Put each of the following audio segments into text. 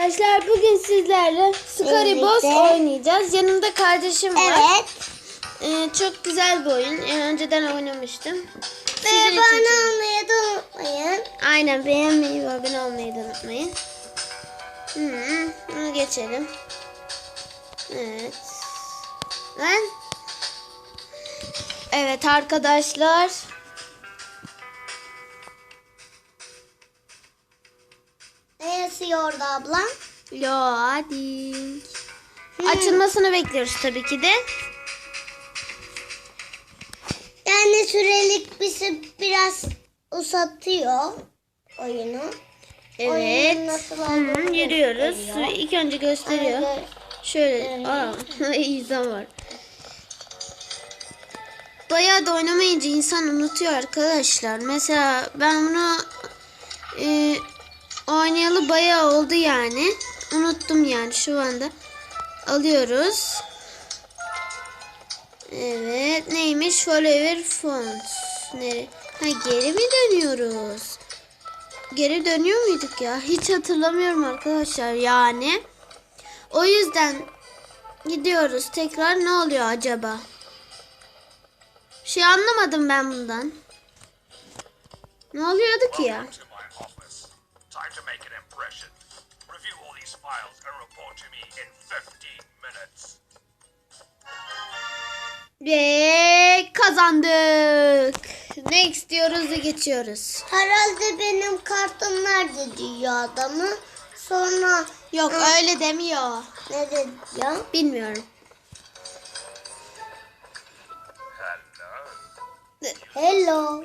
Arkadaşlar bugün sizlerle Birlikte. oynayacağız. Yanımda kardeşim var. Evet. Ee, çok güzel bir oyun. Ee, önceden oynamıştım. Ve abone olmayı da unutmayın. Aynen beğenmeyi ve abone olmayı da unutmayın. Hı, bunu geçelim. Evet. Ben. Evet arkadaşlar. Ne yazıyordu abla? Loading. Açılmasını bekliyoruz tabii ki de. Yani sürelik bizi biraz uzatıyor oyunu. Evet. Oyunun nasıl olduğunu yürüyoruz. gösteriyor. İlk önce gösteriyor. Evet. Şöyle. Aa, izan var. Bayağı da oynamayınca insan unutuyor arkadaşlar. Mesela ben bunu e, oynayalı bayağı oldu yani. Unuttum yani şu anda. Alıyoruz. Evet. Neymiş? Follower Fonts. Nere? Ha geri mi dönüyoruz? Geri dönüyor muyduk ya? Hiç hatırlamıyorum arkadaşlar yani. O yüzden gidiyoruz. Tekrar ne oluyor acaba? Şey anlamadım ben bundan. Ne oluyordu ki ya? Files and report to me in 15 minutes. Ve kazandık. Next diyoruz ve geçiyoruz. Herhalde benim kartım nerede diyor adamı. Sonra Yok Hı. öyle demiyor. ne dedi ya? Bilmiyorum. Hello. Hello.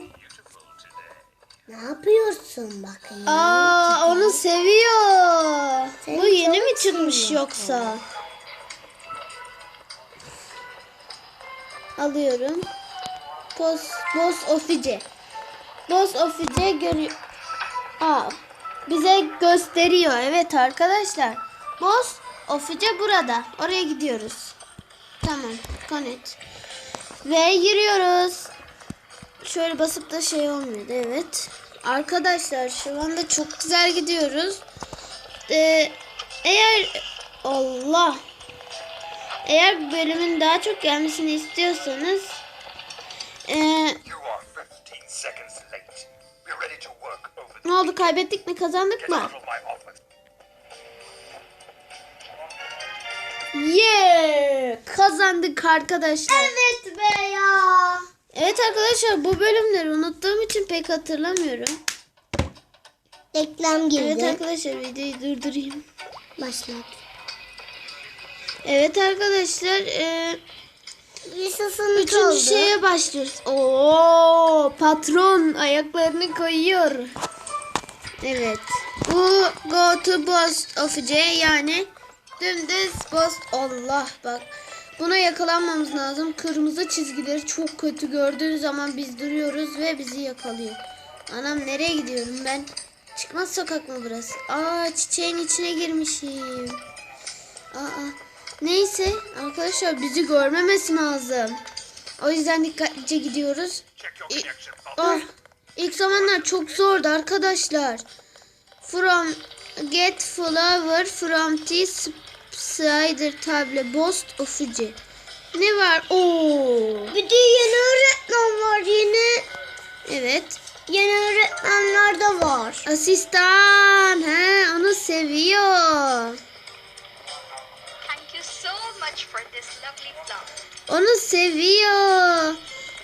Ne yapıyorsun bakayım? Aa onu seviyor. Seni Bu yeni mi çıkmış yoksa? Alıyorum. Boss, boss ofice. Boss ofice görüyor. Aa, bize gösteriyor. Evet arkadaşlar. Boss ofice burada. Oraya gidiyoruz. Tamam. Connect. Ve yürüyoruz. Şöyle basıp da şey olmuyordu. Evet. Arkadaşlar şu anda çok güzel gidiyoruz. Ee, eğer Allah eğer bölümün daha çok gelmesini istiyorsanız ee, You are 15 seconds late. We're ready to work over ne oldu kaybettik mi kazandık mı? Yeah! Kazandık arkadaşlar. Evet be ya. Evet arkadaşlar bu bölümleri unuttuğum için pek hatırlamıyorum. Reklam girdi. Evet arkadaşlar videoyu durdurayım. Başlat. Evet arkadaşlar ee, Lisasını Üçüncü kaldı. şeye başlıyoruz. Oo, patron ayaklarını koyuyor. Evet. Bu go to boss of C yani dümdüz boss Allah bak. Buna yakalanmamız lazım. Kırmızı çizgileri çok kötü gördüğün zaman biz duruyoruz ve bizi yakalıyor. Anam nereye gidiyorum ben? Çıkmaz sokak mı burası? Aa çiçeğin içine girmişim. Aa, neyse arkadaşlar bizi görmemesi lazım. O yüzden dikkatlice gidiyoruz. İ-. Ah, ilk zamanlar çok zordu arkadaşlar. From get flower from the spider table bost of Fuji. Ne var? Oo. Bir de yeni öğretmen var yeni. Evet. Yeni öğretmenler de var. Asistan. He, onu seviyor. Thank you so much for this lovely flower. Onu seviyor.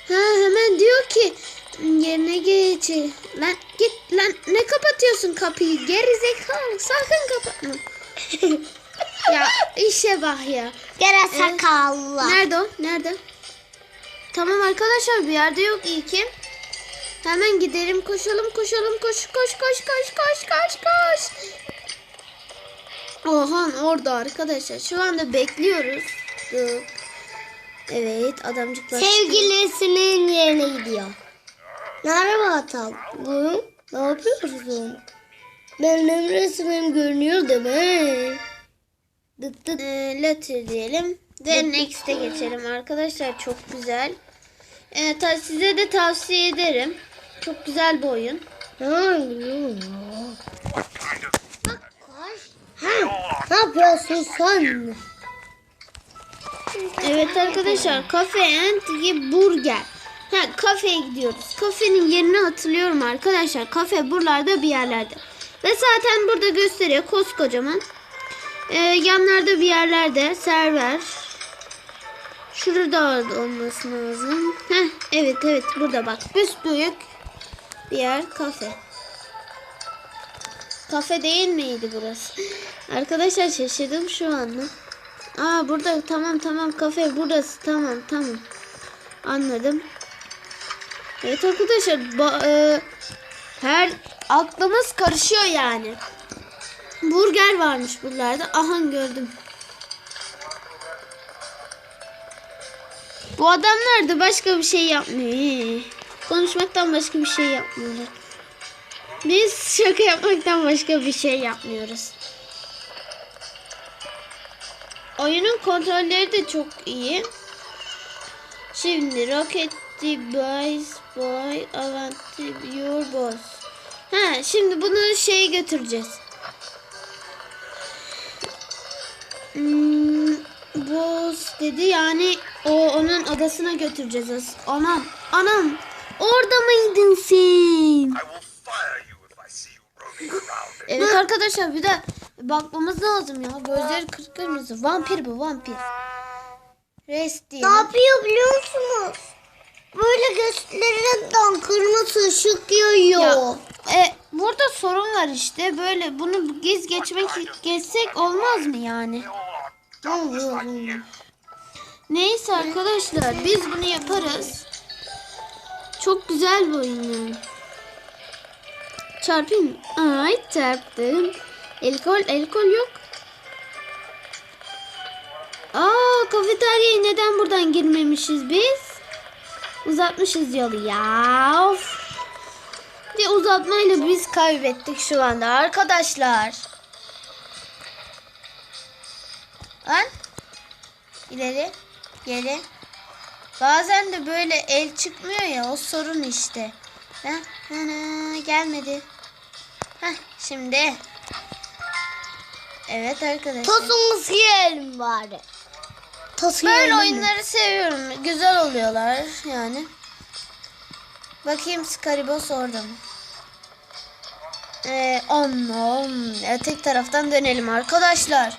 Ha hemen diyor ki yerine geç. Lan git lan ne kapatıyorsun kapıyı? Geri zekalı sakın kapatma. ya işe bak ya. Gene sakallı. Nerede o? Nerede? Tamam arkadaşlar bir yerde yok iyi ki. Hemen gidelim koşalım koşalım koş koş koş koş koş koş koş. Oha orada arkadaşlar. Şu anda bekliyoruz. Evet adamcıklar. Sevgilisinin yerine gidiyor. Merhaba tatlım. Ne yapıyorsun? Benim resmim görünüyor değil mi? Dıt dıt. Ee, letter diyelim. Ve next'e geçelim arkadaşlar. Çok güzel. Ee, ta- size de tavsiye ederim. Çok güzel bir oyun. Ha, yapıyorsun sen? Evet arkadaşlar Cafe and Burger. Ha kafeye gidiyoruz. Kafenin yerini hatırlıyorum arkadaşlar. Kafe buralarda bir yerlerde. Ve zaten burada gösteriyor koskocaman. Ee, yanlarda bir yerlerde server. Şurada olması lazım. Heh, evet evet burada bak. Büyük bir yer kafe. Kafe değil miydi burası? Arkadaşlar şaşırdım şu anda. Aa burada tamam tamam kafe burası tamam tamam. Anladım. Evet arkadaşlar e, her aklımız karışıyor yani. Burger varmış buralarda. Aha gördüm. Bu adamlar da başka bir şey yapmıyor. Konuşmaktan başka bir şey yapmıyorlar. Biz şaka yapmaktan başka bir şey yapmıyoruz. Oyunun kontrolleri de çok iyi. Şimdi Rocket Device Boy Avanti Your Boss. Ha, şimdi bunu şeye götüreceğiz. Hmm, dedi yani o onun adasına götüreceğiz. Anam, anam. Orada mıydın sen? Evet arkadaşlar bir de bakmamız lazım ya. Gözleri kırmızı. Vampir bu vampir. Rest diye. Ne yapıyor biliyor musunuz? Böyle gözlerinden kırmızı ışık. Ya, e, burada sorun var işte. Böyle bunu gez geçmek geçsek olmaz mı yani? You. Neyse arkadaşlar biz bunu yaparız. Çok güzel bir oyun. Çarpayım? Ay çarptım. Elkol, elkol yok. Aa kafeteryaya neden buradan girmemişiz biz? Uzatmışız yolu ya. Of. Bir uzatmayla biz kaybettik şu anda arkadaşlar. Lan. İleri. Geri. Bazen de böyle el çıkmıyor ya o sorun işte. Heh, ana, gelmedi. Heh, şimdi. Evet arkadaşlar. Tosumuzu yiyelim bari. Tosu Böyle mi? oyunları seviyorum. Güzel oluyorlar yani. Bakayım Scaribos orada mı? Ee, on, on. Tek taraftan dönelim arkadaşlar.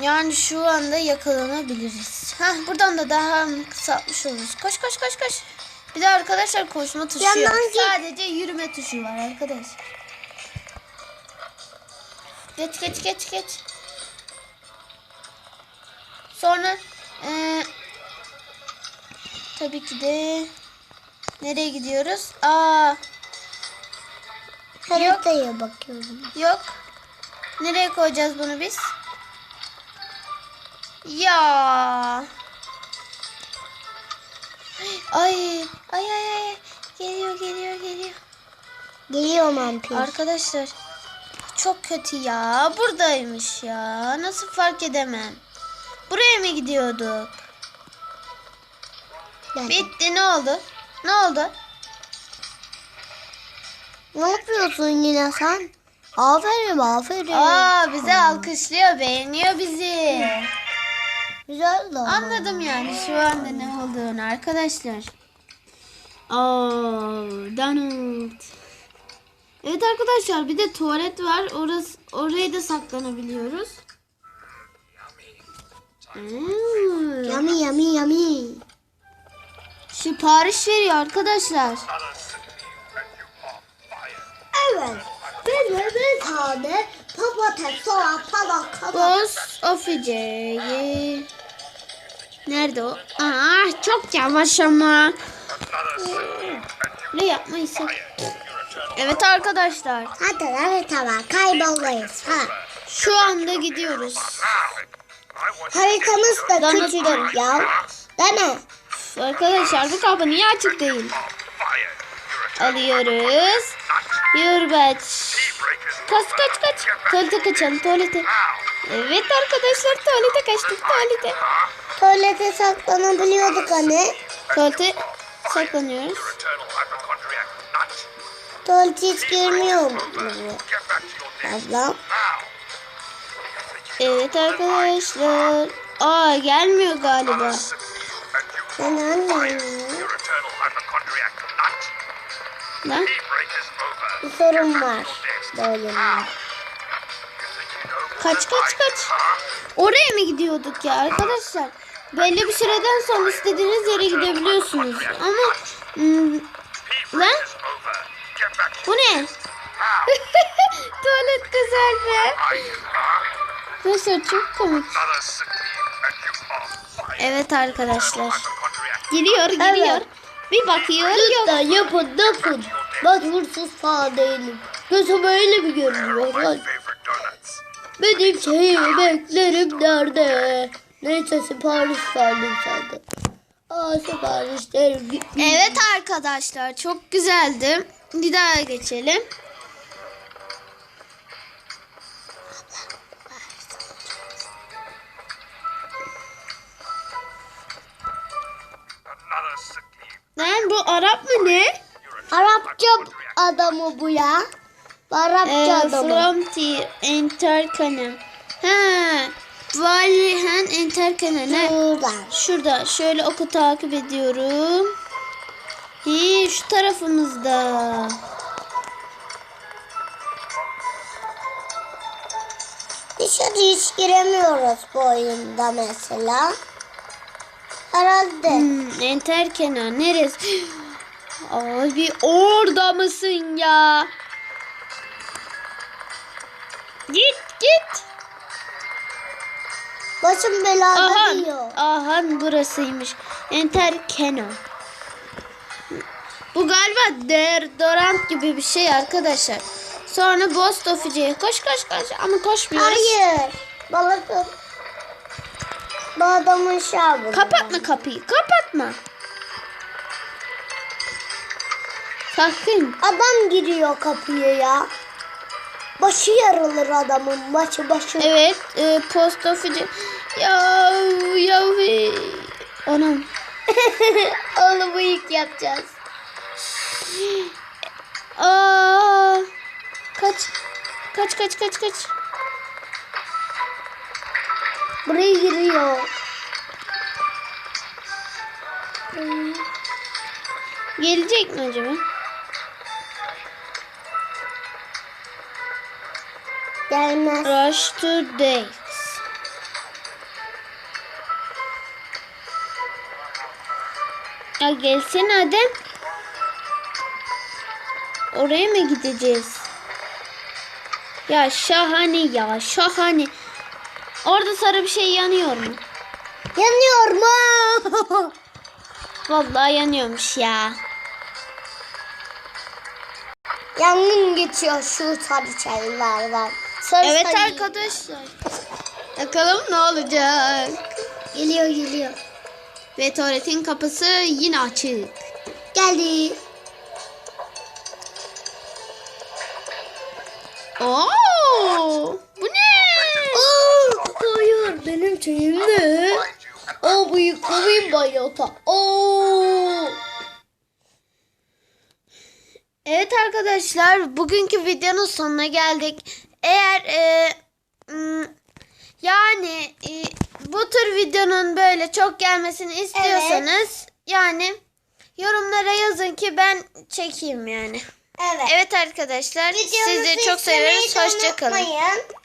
Yani şu anda yakalanabiliriz. Hah buradan da daha kısaltmış oluruz. Koş koş koş koş. Bir de arkadaşlar koşma tuşu yok. Yandan git. Sadece yürüme tuşu var arkadaşlar. Geç geç geç geç. Sonra eee tabii ki de nereye gidiyoruz? Aa Haritaya bakıyorum. yok. Nereye koyacağız bunu biz? Ya. Ay ay ay ay geliyor geliyor geliyor. Geliyor vampir. Arkadaşlar çok kötü ya. Buradaymış ya. Nasıl fark edemem? Buraya mı gidiyorduk? Gel. Bitti ne oldu? Ne oldu? Ne yapıyorsun yine sen? Aferin aferin. Aa bizi alkışlıyor, beğeniyor bizi. Güzel de. Anladım yani şu anda ne olduğunu arkadaşlar. Oh, Donald. Evet arkadaşlar bir de tuvalet var. Orası oraya da saklanabiliyoruz. Hmm. Yummy yummy yummy. Sipariş veriyor arkadaşlar. Evet. De bir tane patates salata kadar. Boss office'yi. Nerede o? Aa çok yavaş ama. Ne yapmayız? Evet arkadaşlar. Hadi haritama kaybolmayız. Ha. Şu anda gidiyoruz. Haritamız da Trump. ya. Değil mi? Arkadaşlar bu kapı niye açık değil? Alıyoruz. Yurbaç. Kaç kaç kaç. Tuvalete kaçalım tuvalete. Evet arkadaşlar tuvalete kaçtık tuvalete. Tuvalete saklanabiliyorduk hani. Tuvalete saklanıyoruz. Tuvalete hiç girmiyor mu? Ablam. Evet arkadaşlar. Aa gelmiyor galiba. Ben breakers over. Bir sorun var. Böyle. Kaç kaç kaç. Oraya mı gidiyorduk ya arkadaşlar? Belli bir süreden sonra istediğiniz yere gidebiliyorsunuz. Ama hmm, lan bu ne? Tuvalet güzel be. Neyse çok komik. Evet arkadaşlar. Giriyor giriyor. Bir bakıyor yok. Lütfen yapın yapın. Ben hırsız falan değilim. Gözüm öyle mi görünüyor? Lan. Benim şey yemeklerim nerede? Neyse sipariş verdim senden. Aa siparişlerim. Evet arkadaşlar çok güzeldi. Bir daha geçelim. Bu ne? Arapça adamı bu ya. Arapça Ee, adamı. Frontier Enterkanal. Ha, Valihan Enterkanal. Ne? Buradan. Şurada şöyle oku takip ediyorum. Hi, şu tarafımızda. Dışarı hiç giremiyoruz bu oyunda mesela. Herhalde. Hmm, Enterkanal neresi? Abi orada mısın ya? Git git. Başım belada Ahan, diyor. ahan burasıymış. Enter Canon. Bu galiba deodorant gibi bir şey arkadaşlar. Sonra Boss Offici'ye koş koş koş ama koşmuyoruz. Hayır. Balıkın. Bu adamın şabı. Kapatma kapıyı kapatma. Sakın. Adam giriyor kapıya ya. Başı yarılır adamın. Başı başı. Evet e, Post Office. Ya ya Anam. Onu bıyık yapacağız. Aa, kaç. Kaç kaç kaç kaç. Buraya giriyor. Gelecek mi acaba? Gelmez. Rush to Days. Ya gelsene Adem. Oraya mı gideceğiz? Ya şahane ya şahane. Orada sarı bir şey yanıyor mu? Yanıyor mu? Vallahi yanıyormuş ya. Yangın geçiyor şu sarı çaylardan. Sarı Evet sarı. arkadaşlar. Bakalım ne olacak. Geliyor geliyor. Ve tuvaletin kapısı yine açık. Geldi. Oo! Bu ne? Aa, hayır benim çayım ne? Aa bıyıklarım bayata. Oo. Evet arkadaşlar bugünkü videonun sonuna geldik. Eğer e, yani e, bu tür videonun böyle çok gelmesini istiyorsanız yani yorumlara yazın ki ben çekeyim yani. Evet. Evet arkadaşlar Videomuzu sizi çok seviyoruz. Hoşçakalın.